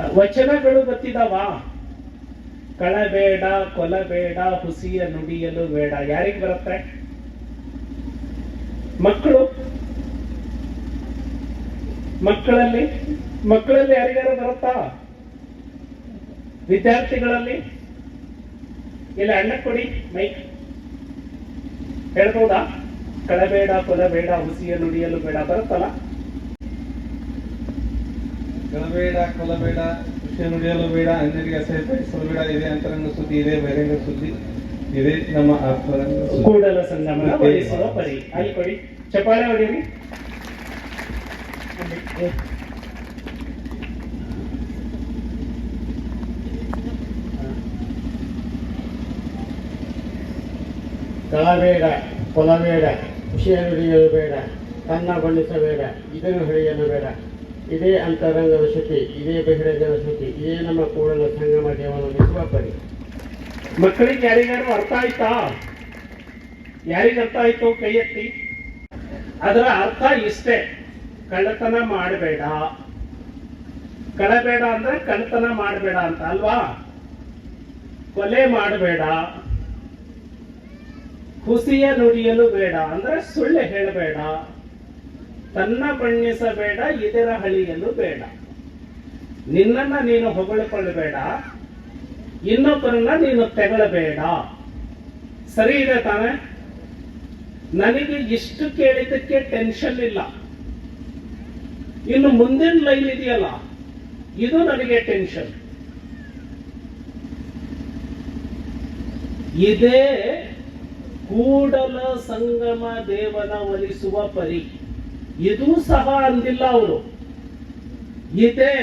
ವಚನಗಳು ಗೊತ್ತಿದಾವ ಕಳಬೇಡ, ಕೊಲಬೇಡ, ಹುಸಿಯ ನುಡಿಯಲು ಬೇಡ. ಯಾರಿಗೆ ಬರುತ್ತೆ? ಮಕ್ಕಳು. ಮಕ್ಕಳಲ್ಲಿ? ಮಕ್ಕಳಲ್ಲಿ ಯಾರಿಗಾರು ಬರುತ್ತಾ? ವಿದ್ಯಾರ್ಥಿಗಳಲ್ಲಿ? ಇಲ್ಲ, ಅಣ್ಣ ಕೊಡಿ, ಮೈಕ್. ಹೇಳ್ಬೋದಾ? ಕಳಬೇಡ, ಕೊಲಬೇಡ, ಹುಸಿಯ ನುಡಿಯಲು ಬೇಡ. ಬರುತ್ತಲ್ಲ? ಕಳಬೇಡ ಕೊಲಬೇಡ ವಿಷಯ ನುಡಿಯಲು ಬೇಡ ಅನ್ಯರಿಗೆ ಅಸಹ್ಯಪಡಿಸಲು ಬೇಡ ಇದೆ ಅಂತರಂಗ ಸುದ್ದಿ ಇದೆ ಬಹಿರಂಗ ಸುದ್ದಿ ಇದೆ ನಮ್ಮ ಅಂತರಂಗ ಸುದ್ದಿ. ಕೂಡಲ ಸಂಗಮನ ವಹಿಸುವ ಪರಿ. ಅಲ್ಲಿ ಕೊಡಿ. ಚಪಾಳೆ ಹೊಡೀರಿ. ಕಳಬೇಡ ಕೊಲಬೇಡ ವಿಷಯ ನುಡಿಯಲು ಬೇಡ ಕನ್ನ ಬಣ್ಣಿಸಬೇಡ ಇದನ್ನು ಹಿಡಿಯಲು ಬೇಡ. ಇದೇ ಅಂತರಂಗದ ಶುಚಿ ಇದೇ ಬಹಿರಂಗದ ಶುಚಿ ಇದೇ ನಮ್ಮ ಕೂಡಲ ಸಂಗಮ ದೇವನ ಪರಿ ಮಕ್ಕಳಿಗೆ ಯಾರಿಗಾರು ಅರ್ಥ ಆಯ್ತಾ? ಯಾರಿಗ ಅರ್ಥ ಆಯ್ತು ಕೈ ಎತ್ತಿ ಅದರ ಅರ್ಥ ಇಷ್ಟೇ. ಕಳ್ಳತನ ಮಾಡಬೇಡ. ಕಳಬೇಡ ಅಂದ್ರೆ ಕಳ್ಳತನ ಮಾಡಬೇಡ ಅಂತ ಅಲ್ವಾ? ಕೊಲೆ ಮಾಡಬೇಡ. ಹುಸಿಯ ನುಡಿಯಲು ಬೇಡ ಅಂದ್ರೆ ಸುಳ್ಳು ಹೇಳಬೇಡ. ತನ್ನ ಬಣ್ಣಿಸಬೇಡ, ಇದರ ಹಳಿಯನ್ನು ಬೇಡ. ನಿನ್ನನ್ನ ನೀನು ಹೊಗಳಿಕೊಳ್ಳಬೇಡ, ಇನ್ನೊಬ್ಬರನ್ನ ನೀನು ತೆಗಳಬೇಡ. ಸರಿ ಇದೆ ತಾನೆ? ನನಗೆ ಇಷ್ಟು ಕೇಳಿದ್ದಕ್ಕೆ ಟೆನ್ಷನ್ ಇಲ್ಲ. ಇನ್ನು ಮುಂದಿನ ಲೈನ್ ಇದೆಯಲ್ಲ, ಇದು ನನಗೆ ಟೆನ್ಷನ್ ಇದೇ ಕೂಡಲ ಸಂಗಮ ದೇವನ ಒಲಿಸುವ ಪರಿ. ಇದು ಸಹ ಅಂದಿಲ್ಲ ಅವರು. ಇದೇ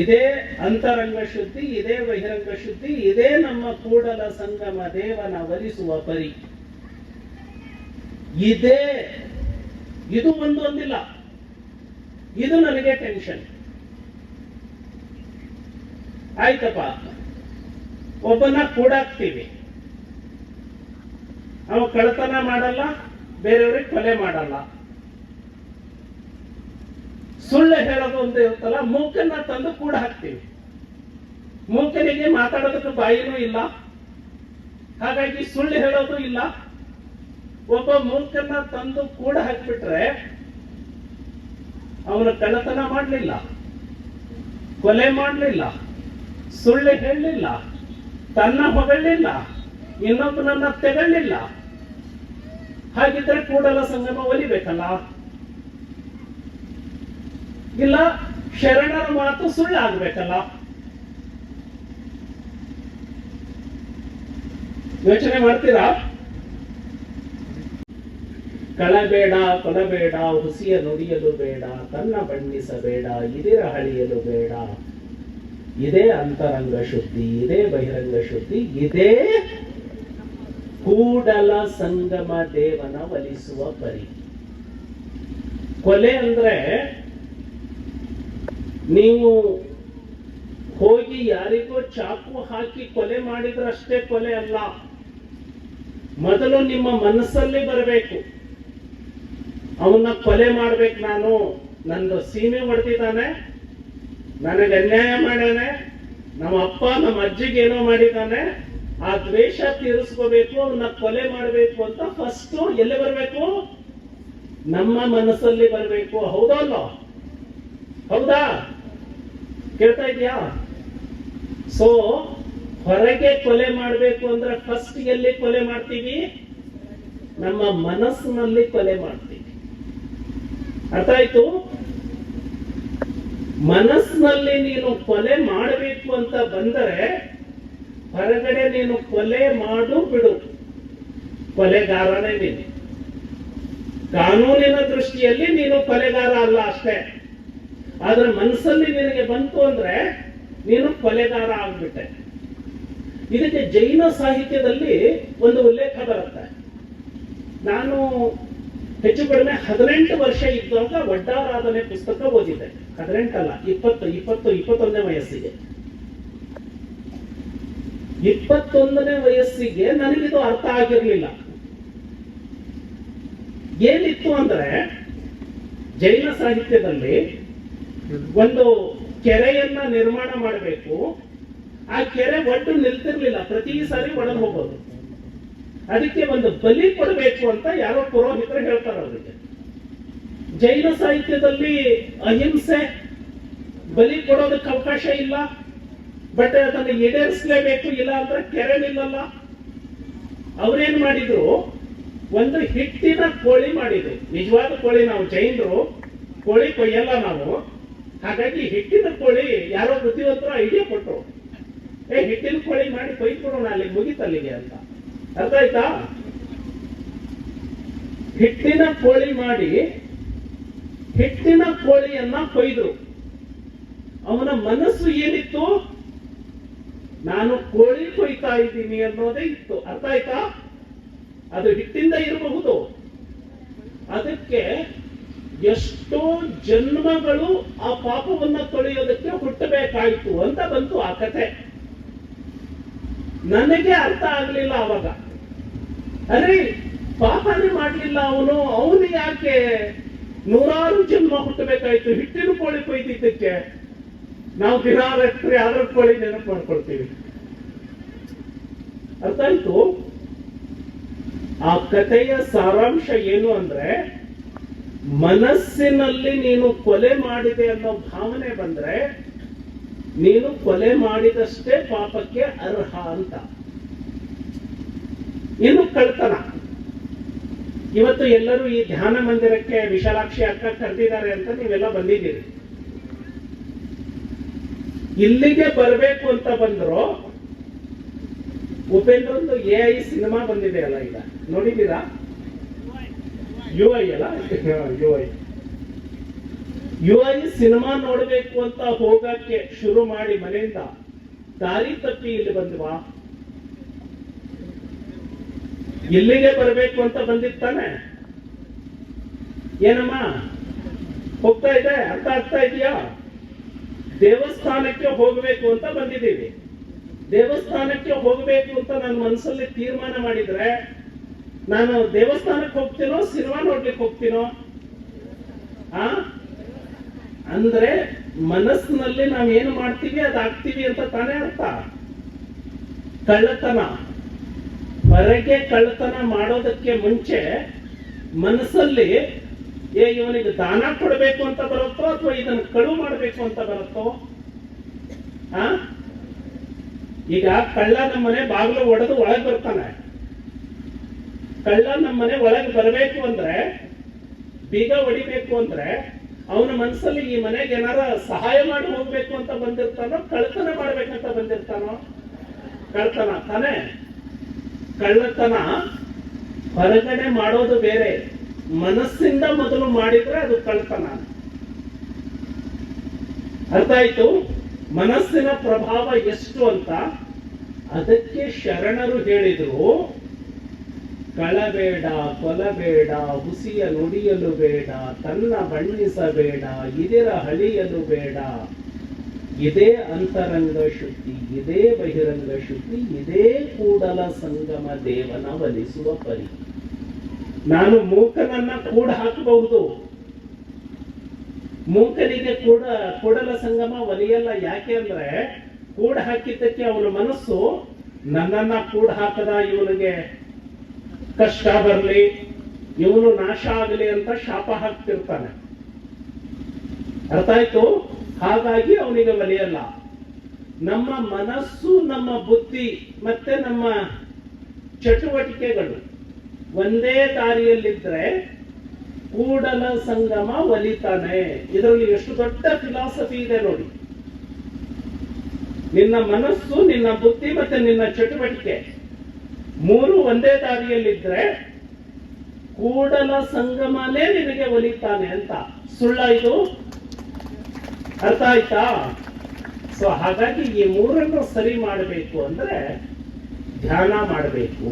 ಇದೇ ಅಂತರಂಗ ಶುದ್ಧಿ, ಇದೇ ಬಹಿರಂಗ ಶುದ್ಧಿ, ಇದೇ ನಮ್ಮ ಕೂಡಲ ಸಂಗಮ ದೇವನ ವರಿಸುವ ಪರಿ. ಇದೇ, ಇದು ಒಂದು ಒಂದಿಲ್ಲ ಇದು ನನಗೆ ಟೆನ್ಷನ್ ಆಯ್ತಪ್ಪ ಒಬ್ಬನ ಕೂಡಾಕ್ತೀವಿ. ಅವ ಕಳತನ ಮಾಡಲ್ಲ ಬೇರೆಯವ್ರಿಗೆ ಕೊಲೆ ಮಾಡಲ್ಲ. ಸುಳ್ಳು ಹೇಳೋದು ಅಂತ ಇರುತ್ತಲ್ಲ, ಮೂಕನ್ನ ತಂದು ಕೂಡ ಹಾಕ್ತೀವಿ. ಮೂಕನಿಗೆ ಮಾತಾಡೋದಕ್ಕೆ ಬಾಯಿನೂ ಇಲ್ಲ. ಹಾಗಾಗಿ ಸುಳ್ಳು ಹೇಳೋದು ಇಲ್ಲ. ಒಬ್ಬ ಮೂಕನ್ನ ತಂದು ಕೂಡ ಹಾಕ್ಬಿಟ್ರೆ ಅವನು ಕಳ್ಳತನ ಮಾಡಲಿಲ್ಲ, ಕೊಲೆ ಮಾಡಲಿಲ್ಲ, ಸುಳ್ಳು ಹೇಳಲಿಲ್ಲ, ತನ್ನ ಹೊಗಳಿಲ್ಲ, ಇನ್ನೊಬ್ಬನನ್ನ ತೆಗಳಿಲ್ಲ ಹಾಗಿದ್ರೆ ಕೂಡಲ ಸಂಗಮ ಒಲಿಬೇಕಲ್ಲ? ಇಲ್ಲ, ಶರಣರ ಮಾತು ಸುಳ್ಳು ಆಗ್ಬೇಕಲ್ಲ ಯೋಚನೆ ಮಾಡ್ತೀರಾ? ಕಳಬೇಡ ಕೊಲಬೇಡ ಹುಸಿಯ ನುಡಿಯಲು ಬೇಡ ತನ್ನ ಬಣ್ಣಿಸಬೇಡ, ಇದಿರ ಹಳಿಯಲು ಬೇಡ. ಇದೇ ಅಂತರಂಗ ಶುದ್ಧಿ, ಇದೇ ಬಹಿರಂಗ ಶುದ್ಧಿ, ಇದೇ ಕೂಡಲ ಸಂಗಮ ದೇವನ ಒಲಿಸುವ ಪರಿ ಕೊಲೆ ಅಂದ್ರೆ ನೀವು ಹೋಗಿ ಯಾರಿಗೋ ಚಾಕು ಹಾಕಿ ಕೊಲೆ ಮಾಡಿದ್ರಷ್ಟೇ ಕೊಲೆ ಅಲ್ಲ. ಮೊದಲು ನಿಮ್ಮ ಮನಸ್ಸಲ್ಲಿ ಬರಬೇಕು. ಅವನ್ನ ಕೊಲೆ ಮಾಡ್ಬೇಕು ನಾನು. ನಂದು ಸೀಮೆ ಹೊಡೆದಿದ್ದಾನೆ. ನನಗೆ ಅನ್ಯಾಯ ಮಾಡ್ಯಾನೆ. ನಮ್ಮ ಅಪ್ಪ, ನಮ್ಮ ಅಜ್ಜಿಗೆ ಏನೋ ಮಾಡಿದ್ದಾನೆ. ಆ ದ್ವೇಷ ತೀರಿಸ್ಕೋಬೇಕು ಅವನ್ನ ಕೊಲೆ ಮಾಡಬೇಕು ಅಂತ ಫಸ್ಟ್ ಎಲ್ಲಿ ಬರಬೇಕು? ನಮ್ಮ ಮನಸ್ಸಲ್ಲಿ ಬರಬೇಕು. ಹೌದಾ ಅಲ್ಲ ಹೌದಾ? ಕೇಳ್ತಾ ಇದೆಯಾ ಸೊ ಹೊರಗೆ ಕೊಲೆ ಮಾಡಬೇಕು ಅಂದ್ರೆ ಫಸ್ಟ್ ಎಲ್ಲಿ ಕೊಲೆ ಮಾಡ್ತೀವಿ? ನಮ್ಮ ಮನಸ್ಸಿನಲ್ಲಿ ಕೊಲೆ ಮಾಡ್ತೀವಿ. ಅರ್ಥ ಆಯ್ತು? ಮನಸ್ಸಿನಲ್ಲಿ ನೀನು ಕೊಲೆ ಮಾಡಬೇಕು ಅಂತ ಬಂದರೆ ಹೊರಗಡೆ ನೀನು ಕೊಲೆ ಮಾಡು ಬಿಡು. ಕೊಲೆಗಾರನೇ ನೀನು. ಕಾನೂನಿನ ದೃಷ್ಟಿಯಲ್ಲಿ ನೀನು ಕೊಲೆಗಾರ ಅಲ್ಲ ಅಷ್ಟೇ. ಆದ್ರೆ ಮನಸ್ಸಲ್ಲಿ ನಿನಗೆ ಬಂತು ಅಂದ್ರೆ ನೀನು ಕೊಲೆಗಾರ ಆಗ್ಬಿಟ್ಟೆ. ಇದಕ್ಕೆ ಜೈನ ಸಾಹಿತ್ಯದಲ್ಲಿ ಒಂದು ಉಲ್ಲೇಖ ಬರುತ್ತೆ. ನಾನು ಹೆಚ್ಚು ಕಡಿಮೆ ಹದಿನೆಂಟು ವರ್ಷ ಇದ್ದಾಗ ಒಡ್ಡಾರಾಧನೆ ಪುಸ್ತಕ ಓದಿದ್ದೆ. ಹದಿನೆಂಟಲ್ಲ, ಇಪ್ಪತ್ತು ಇಪ್ಪತ್ತು, ಇಪ್ಪತ್ತೊಂದನೇ ವಯಸ್ಸಿಗೆ. ಇಪ್ಪತ್ತೊಂದನೇ ವಯಸ್ಸಿಗೆ ನನಗಿದು ಅರ್ಥ ಆಗಿರ್ಲಿಲ್ಲ. ಏನಿತ್ತು ಅಂದ್ರೆ, ಜೈನ ಸಾಹಿತ್ಯದಲ್ಲಿ ಒಂದು ಕೆರೆಯನ್ನ ನಿರ್ಮಾಣ ಮಾಡಬೇಕು. ಆ ಕೆರೆ ಒಟ್ಟು ನಿಲ್ತಿರ್ಲಿಲ್ಲ. ಪ್ರತಿ ಸಾರಿ ಒಳಗೆ ಹೋಗೋದು. ಅದಕ್ಕೆ ಒಂದು ಬಲಿ ಕೊಡಬೇಕು ಅಂತ ಯಾರೋ ಪುರೋಹಿತರು ಹೇಳ್ತಾರೆ ಅವರಿಗೆ. ಜೈನ ಸಾಹಿತ್ಯದಲ್ಲಿ ಅಹಿಂಸೆ, ಬಲಿ ಕೊಡೋದಕ್ಕೆ ಅವಕಾಶ ಇಲ್ಲ. ಬಟ್ ಅದನ್ನು ಈಡೇರಿಸಲೇಬೇಕು ಇಲ್ಲ ಅಂದ್ರೆ ಕೆರೆ ನಿಲ್ಲಲ್ಲ ಅವ್ರೇನ್ ಮಾಡಿದ್ರು? ಒಂದು ಹಿಟ್ಟಿನ ಕೋಳಿ ಮಾಡಿದ್ರು. ನಿಜವಾದ ಕೋಳಿ ನಾವು, ಜೈನರು. ಕೋಳಿ ಕೊಯ್ಯಲ್ಲ ನಾವು. ಹಾಗಾಗಿ ಹಿಟ್ಟಿನ ಕೋಳಿ ಯಾರೋ ಬುದ್ಧಿವಂತರು ಐಡಿಯಾ ಕೊಟ್ಟರು ಏ, ಹಿಟ್ಟಿನ ಕೋಳಿ ಮಾಡಿ ಕೊಯ್ದು ಕೊಡೋಣ ಅಲ್ಲಿಗೆ ಮುಗಿತಲ್ಲಿಗೆ ಅಂತ. ಅರ್ಥ ಆಯ್ತಾ ಹಿಟ್ಟಿನ ಕೋಳಿ ಮಾಡಿ ಹಿಟ್ಟಿನ ಕೋಳಿಯನ್ನ ಕೊಯ್ದರು. ಅವನ ಮನಸ್ಸು ಏನಿತ್ತು? ನಾನು ಕೋಳಿ ಕೊಯ್ತಾ ಇದ್ದೀನಿ ಅನ್ನೋದೇ ಇತ್ತು. ಅರ್ಥ ಆಯ್ತಾ? ಅದು ಹಿಟ್ಟಿಂದ ಇರಬಹುದು. ಅದಕ್ಕೆ ಎಷ್ಟೋ ಜನ್ಮಗಳು ಆ ಪಾಪವನ್ನ ತೊಳೆಯೋದಕ್ಕೆ ಹುಟ್ಟಬೇಕಾಯ್ತು ಅಂತ ಬಂತು ಆ ಕಥೆ. ನನಗೆ ಅರ್ಥ ಆಗ್ಲಿಲ್ಲ ಅವಾಗ. ಅರೆ, ಪಾಪನೇ ಮಾಡ್ಲಿಲ್ಲ ಅವನು ಅವನು ಯಾಕೆ ನೂರಾರು ಜನ್ಮ ಹುಟ್ಟಬೇಕಾಯ್ತು? ಹಿಟ್ಟಿನ ಕೋಳಿ ಕೊಯ್ದಿದ್ದಕ್ಕೆ. ನಾವು ದಿನ ರಾತ್ರಿ ಆದ್ರ ಕೋಳಿ ನೆನಪು ಮಾಡ್ಕೊಳ್ತೀವಿ. ಅರ್ಥ ಆಯ್ತು? ಆ ಕಥೆಯ ಸಾರಾಂಶ ಏನು ಅಂದ್ರೆ, ಮನಸ್ಸಿನಲ್ಲಿ ನೀನು ಕೊಲೆ ಮಾಡಿದೆ ಅನ್ನೋ ಭಾವನೆ ಬಂದ್ರೆ, ನೀನು ಕೊಲೆ ಮಾಡಿದಷ್ಟೇ ಪಾಪಕ್ಕೆ ಅರ್ಹ ಅಂತ. ಇನ್ನು ಕಳ್ತನ ಇವತ್ತು ಎಲ್ಲರೂ ಈ ಧ್ಯಾನ ಮಂದಿರಕ್ಕೆ ವಿಶಾಲಾಕ್ಷಿ ಅಕ್ಕ ಕರೆದಿದ್ದಾರೆ ಅಂತ ನೀವೆಲ್ಲ ಬಂದಿದ್ದೀರಿ. ಇಲ್ಲಿಗೆ ಬರಬೇಕು ಅಂತ ಬಂದ್ರು ಉಪೇಂದ್ರಂದು ಎ ಐ ಸಿನಿಮಾ ಬಂದಿದೆ ಅಲ್ಲ ಈಗ. ನೋಡಿದ್ದೀರಾ? ಯು ಐ ಅಲ್ಲ? U I U I cinema ನೋಡಬೇಕು ಅಂತ ಹೋಗಕ್ಕೆ ಶುರು ಮಾಡಿ ಮನೆಯಿಂದ, ದಾರಿ ತಪ್ಪಿ ಇಲ್ಲಿ ಬಂದ್ವಾ? ಇಲ್ಲಿಗೆ ಬರಬೇಕು ಅಂತ ಬಂದಿರ್ತಾನೆ ಏನಮ್ಮ? ಹೋಗ್ತಾ ಇದೆ? ಅರ್ಥ ಆಗ್ತಾ ಇದೆಯಾ? ದೇವಸ್ಥಾನಕ್ಕೆ ಹೋಗಬೇಕು ಅಂತ ಬಂದಿದ್ದೀವಿ. ದೇವಸ್ಥಾನಕ್ಕೆ ಹೋಗಬೇಕು ಅಂತ ನನ್ನ ಮನಸ್ಸಲ್ಲಿ ತೀರ್ಮಾನ ಮಾಡಿದ್ರೆ, ನಾನು ದೇವಸ್ಥಾನಕ್ಕೆ ಹೋಗ್ತೀನೋ, ಸಿನಿಮಾ ನೋಡ್ಲಿಕ್ಕೆ ಹೋಗ್ತೀನೋ? ಆ? ಅಂದ್ರೆ ಮನಸ್ಸಿನಲ್ಲಿ ನಾವು ಏನು ಮಾಡ್ತೀವಿ ಅದಾಗ್ತೀವಿ ಅಂತ ತಾನೇ ಅರ್ಥ. ಕಳ್ಳತನ. ಹೊರಗೆ ಕಳ್ಳತನ ಮಾಡೋದಕ್ಕೆ ಮುಂಚೆ ಮನಸ್ಸಲ್ಲಿ ಏ, ಇವನಿಗೆ ದಾನ ಕೊಡಬೇಕು ಅಂತ ಬರುತ್ತೋ ಅಥವಾ ಇದನ್ನು ಕಳು ಮಾಡಬೇಕು ಅಂತ ಬರುತ್ತೋ? ಆ? ಈಗ ಕಳ್ಳ ನಮ್ಮನೆ ಬಾಗಿಲು ಒಡೆದು ಒಳಗೆ ಬರ್ತಾನೆ. ಕಳ್ಳ ನಮ್ಮನೆ ಒಳಗೆ ಬರಬೇಕು ಅಂದ್ರೆ, ಬೀಗ ಹೊಡಿಬೇಕು ಅಂದ್ರೆ, ಅವನ ಮನಸ್ಸಲ್ಲಿ ಈ ಮನೆಗೆ ಏನಾರ ಸಹಾಯ ಮಾಡಿ ಹೋಗ್ಬೇಕು ಅಂತ ಬಂದಿರ್ತಾನೋ ಕಳ್ತನ ಮಾಡ್ಬೇಕಂತ ಬಂದಿರ್ತಾನೋ? ಕಳ್ತನ ತಾನೇ? ಕಳ್ಳತನ ಹೊರಗಡೆ ಮಾಡೋದು ಬೇರೆ. ಮನಸ್ಸಿಂದ ಮೊದಲು ಮಾಡಿದ್ರೆ ಅದು ಕಳ್ತನ ಅರ್ಥ ಆಯ್ತು? ಮನಸ್ಸಿನ ಪ್ರಭಾವ ಎಷ್ಟು ಅಂತ ಅದಕ್ಕೆ ಶರಣರು ಹೇಳಿದ್ರು, ಕಳಬೇಡ, ಕೊಲಬೇಡ, ಹುಸಿಯ ನುಡಿಯಲು ಬೇಡ, ತನ್ನ ಬಣ್ಣಿಸಬೇಡ, ಇದಿರ ಹಳಿಯಲು ಬೇಡ. ಇದೇ ಅಂತರಂಗ ಶುದ್ಧಿ, ಇದೇ ಬಹಿರಂಗ ಶುದ್ಧಿ, ಇದೇ ಕೂಡಲ ಸಂಗಮ ದೇವನ ವಲಿಸುವ ಪರಿ. ನಾನು ಮೂಕನನ್ನ ಕೂಡ ಹಾಕಬಹುದು? ಮೂಕನಿಗೆ ಕೂಡ ಕೂಡಲ ಸಂಗಮ ಒಲಿಯಲ್ಲ, ಯಾಕೆ ಅಂದ್ರೆ ಕೂಡ ಹಾಕಿದ್ದಕ್ಕೆ ಅವನ ಮನಸ್ಸು, ನನ್ನನ್ನ ಕೂಡ ಹಾಕದ, ಇವನಿಗೆ ಕಷ್ಟ ಬರಲಿ, ಇವನು ನಾಶ ಆಗಲಿ ಅಂತ ಶಾಪ ಹಾಕ್ತಿರ್ತಾನೆ. ಅರ್ಥ ಆಯ್ತು? ಹಾಗಾಗಿ ಅವನಿಗೆ ಒಲಿಯಲ್ಲ. ನಮ್ಮ ಮನಸ್ಸು, ನಮ್ಮ ಬುದ್ಧಿ ಮತ್ತೆ ನಮ್ಮ ಚಟುವಟಿಕೆಗಳು ಒಂದೇ ದಾರಿಯಲ್ಲಿದ್ರೆ ಕೂಡಲ ಸಂಗಮ ಒಲಿತಾನೆ. ಇದರಲ್ಲಿ ಎಷ್ಟು ದೊಡ್ಡ ಫಿಲಾಸಫಿ ಇದೆ ನೋಡಿ. ನಿನ್ನ ಮನಸ್ಸು, ನಿನ್ನ ಬುದ್ಧಿ ಮತ್ತೆ ನಿನ್ನ ಚಟುವಟಿಕೆ ಮೂರು ಒಂದೇ ದಾರಿಯಲ್ಲಿದ್ರೆ ಕೂಡಲ ಸಂಗಮನೇ ನಿನಗೆ ಒಲಿತಾನೆ ಅಂತ. ಸುಳ್ಳ ಇದು? ಅರ್ಥ ಆಯ್ತಾ? ಸೊ ಹಾಗಾಗಿ ಈ ಮೂರನ್ನು ಸರಿ ಮಾಡಬೇಕು ಅಂದ್ರೆ ಧ್ಯಾನ ಮಾಡಬೇಕು.